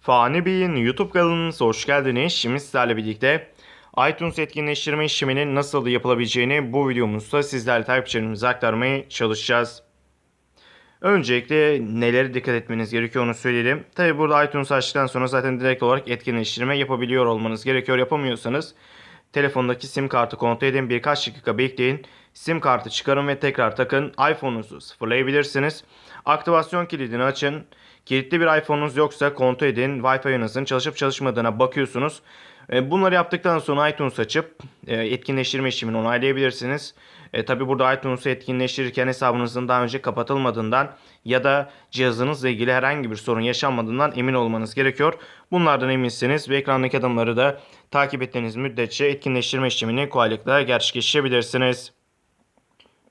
Fani Bey'in YouTube kanalınıza hoş geldiniz. Şimdi sizlerle birlikte iTunes etkinleştirme işleminin nasıl yapılabileceğini bu videomuzda sizlerle takipçilerimize aktarmaya çalışacağız. Öncelikle nelere dikkat etmeniz gerekiyor onu söyleyelim. Tabi burada iTunes açtıktan sonra zaten direkt olarak etkinleştirme yapabiliyor olmanız gerekiyor. Yapamıyorsanız telefondaki sim kartı kontrol edin. Birkaç dakika bekleyin. Sim kartı çıkarın ve tekrar takın. iPhone'unuzu sıfırlayabilirsiniz. Aktivasyon kilidini açın. Kilitli bir iPhone'unuz yoksa kontrol edin. Wi-Fi'nizin çalışıp çalışmadığına bakıyorsunuz. E, Bunları yaptıktan sonra iTunes açıp e, etkinleştirme işlemini onaylayabilirsiniz. E, Tabi burada iTunes'u etkinleştirirken hesabınızın daha önce kapatılmadığından ya da cihazınızla ilgili herhangi bir sorun yaşanmadığından emin olmanız gerekiyor. Bunlardan eminsiniz ve ekrandaki adımları da takip ettiğiniz müddetçe etkinleştirme işlemini kolaylıkla gerçekleştirebilirsiniz.